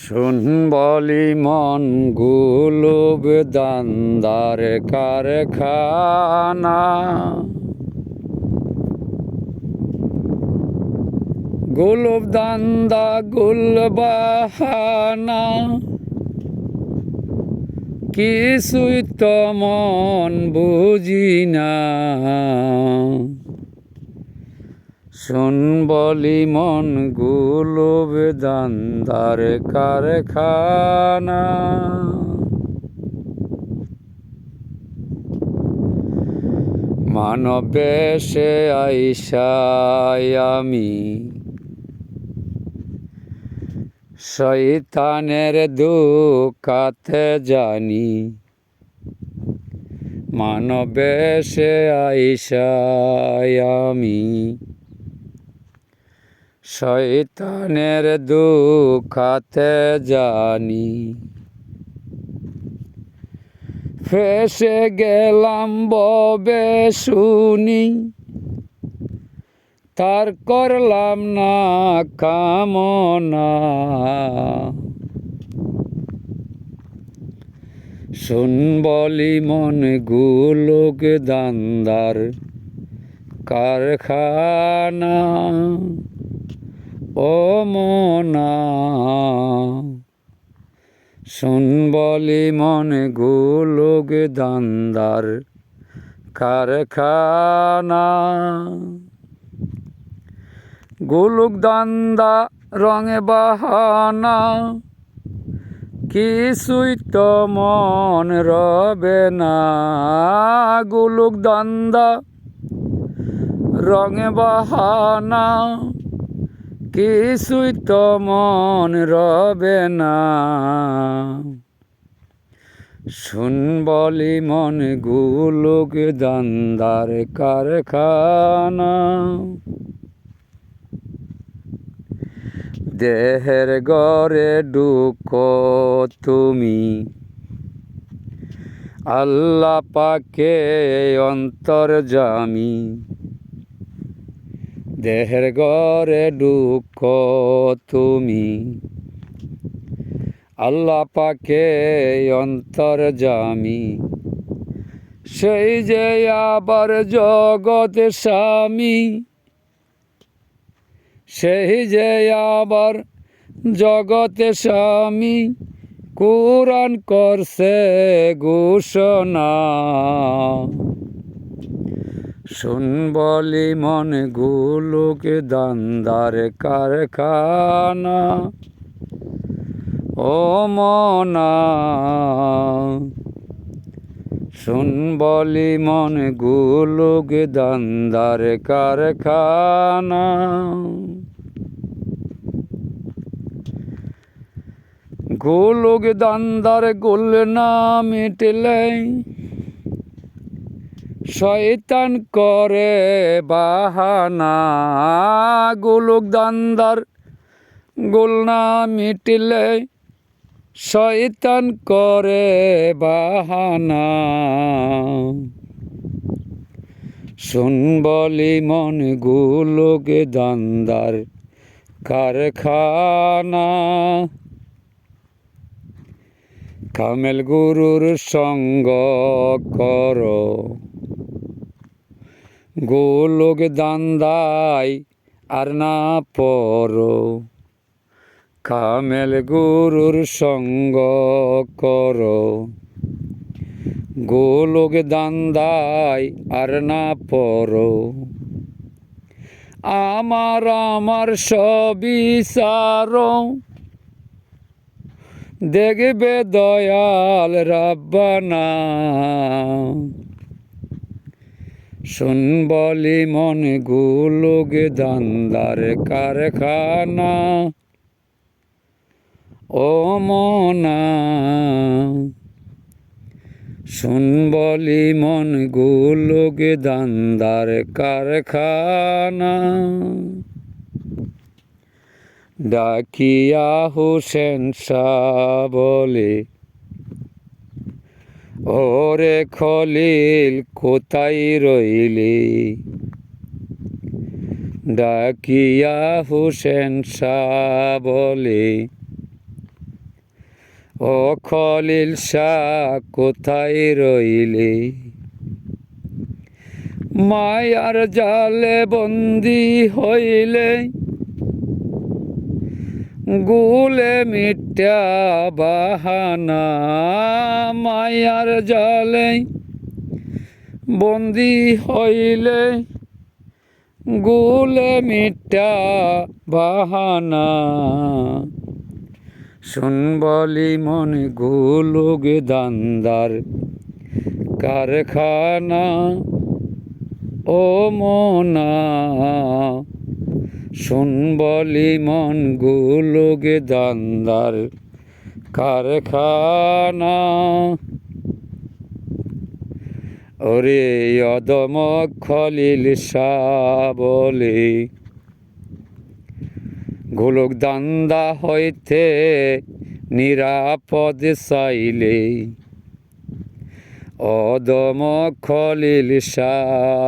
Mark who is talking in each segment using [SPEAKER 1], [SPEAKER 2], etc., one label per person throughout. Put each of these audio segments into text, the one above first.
[SPEAKER 1] শুন বলি মন গুলুব দান্দার কারখানা। গুলব দান্দা গুলবাহানা। কিছুই তো মন বুঝি না। শুন বলি মন গুলব দান্দার কারখানা। মানবে সে আইসাই আমি। শৈতানের দুঃখাতে জানি। মানবে সে আইসাই আমি। শৈতানের দুঃখাতে জানি। ফেসে গেলাম ববে শুনি, তার করলাম না কামনা। শুন বলি মন গুলোক দান্দার কারখানা। ও মনা। শুন বলি মন গুলোক দান্দার কারখানা। গুলুক দান্দা রঙে বাহানা, কিছুই তো মন রবে না। গুলুক দান্দা রঙে বাহানা কিছুই তো মন রবে না। শুন বলি মন গুলুক দান্দার কারখানা। দেহের গড়ে ডুকো তুমি। আল্লাহ পাকে অন্তর জামি দেহের গড়ে ডুকো তুমি। আল্লাহ পাকে অন্তর জামি। সেই যে আবার জগৎ স্বামী। সেই যে আবার জগতে স্বামী। কোরআন করছে ঘোষণা। শুন বলি মন গুলোকে দান্দার কারখানা। ও মনা, শুন বলি মন গুলোক দান্দার কারখানা। গোলক দান্দার গোল না মিটলে শয়তান করে বাহানা। গোলক দান্দার গোল না মিটলে শয়তান করে বাহানা। শুন বলি মন গুলোকে দান্দার কারখানা। কামেল গুরুর সঙ্গ কর। গোলোক দান্দাই আর না পড়ো কামেল গুরুর সঙ্গ করো। গোলক দান্দাই আর না পড়ো আমার আমার সবিচার দেখবে দয়াল রাব্বানা। শুন বলি মন গুলোক দান্দার কারখানা। ও মনা, শুন বলি মন গুলোক দান্দার কারখানা। ডাকিয়া হোসেন শাহ বলে ওরে খলিল, কোথায় রইলি? ডাকিয়া হোসেন শাহ বলে, ও খলিল শাহ, কোথায় রইলে? মায়ার জালে বন্দি হইলে গুলে মিট্যা বাহানা, মায়ার জালে বন্দি হইলে গুলে মিট্যা বাহানা। শুনবলি মন গুলুগ দান্দার কারখানা, ও মনা। শুনবলি মন গুলুগ দান্দার কারখানা। ওরে অদম খলিল বলে গোলক দান্দা হইতে নিরাপদ চাইলে। অদম খলিল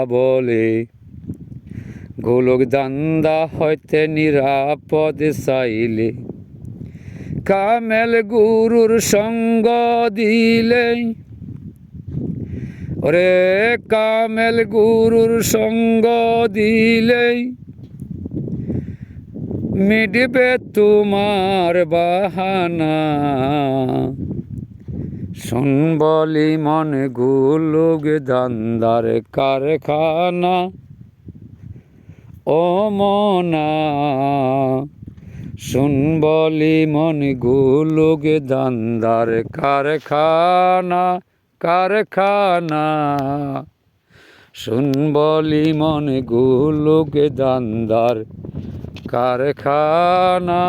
[SPEAKER 1] বলে গোলক দান্দা হইতে নিরাপদ চাইলে। কামেল গুরুর সঙ্গ দিলে। ওরে কামেল গুরুর সঙ্গ দিলেই মিটবে তোমার বাহানা। শুনবলি মন গুলুগ দান্দার কারখানা। ও মনা শুনবলি মন গুলোকে দান্দার কারখানা কারখানা। শুনবলি মন গুলোকে দান্দার কারখানা।